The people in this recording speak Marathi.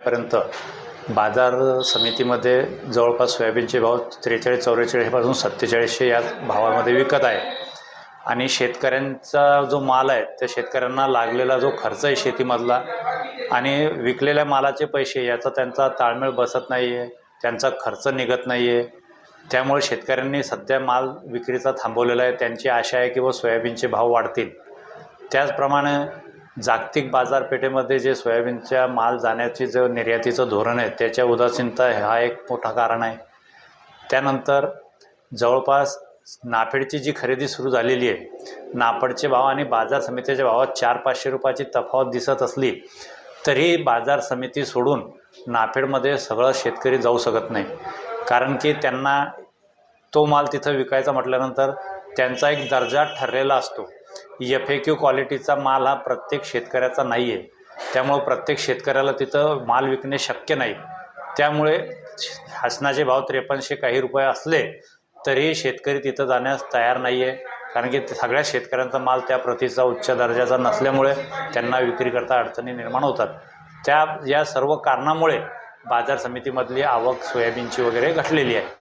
पर्यंत बाजार समितीमध्ये जवळपास सोयाबीनचे भाव त्रेचाळीस चौवेचाळीसपासून सत्तेचाळीसशे या भावामध्ये विकत आहे. आणि शेतकऱ्यांचा जो माल आहे त्या शेतकऱ्यांना लागलेला जो खर्च आहे शेतीमधला आणि विकलेल्या मालाचे पैसे याचा त्यांचा ताळमेळ बसत नाही आहे त्यांचा खर्च निघत नाही आहे त्यामुळे शेतकऱ्यांनी सध्या माल विक्रीचा थांबवलेला आहे. त्यांची आशा आहे की व सोयाबीनचे भाव वाढतील. त्याचप्रमाणे जागतिक बाजारपेठेमध्ये जे सोयाबीनच्या माल जाण्याचे जो निर्यातीचं धोरण आहे त्याच्या उदासीनता हा एक मोठा कारण आहे. त्यानंतर जवळपास नाफेडची जी खरेदी सुरू झालेली आहे नाफेडचे भाव आणि बाजार समितीच्या भावात चार पाचशे रुपयाची तफावत दिसत असली तरी बाजार समिती सोडून नाफेडमध्ये सगळं शेतकरी जाऊ शकत नाही. कारण की त्यांना तो माल तिथं विकायचा म्हटल्यानंतर त्यांचा एक दर्जा ठरलेला असतो. एफ ए क्यू क्वालिटीचा माल हा प्रत्येक शेतकऱ्याचा नाही आहे त्यामुळं प्रत्येक शेतकऱ्याला तिथं माल विकणे शक्य नाही. त्यामुळे शासनाचे भाव त्रेपन्नशे काही रुपये असले तरी शेतकरी तिथं जाण्यास तयार नाही आहे कारण की सगळ्या शेतकऱ्यांचा माल त्या प्रतीचा उच्च दर्जाचा नसल्यामुळे त्यांना विक्री करता अडचणी निर्माण होतात. त्या या सर्व कारणामुळे बाजार समितीमधली आवक सोयाबीनची वगैरे घटलेली आहे.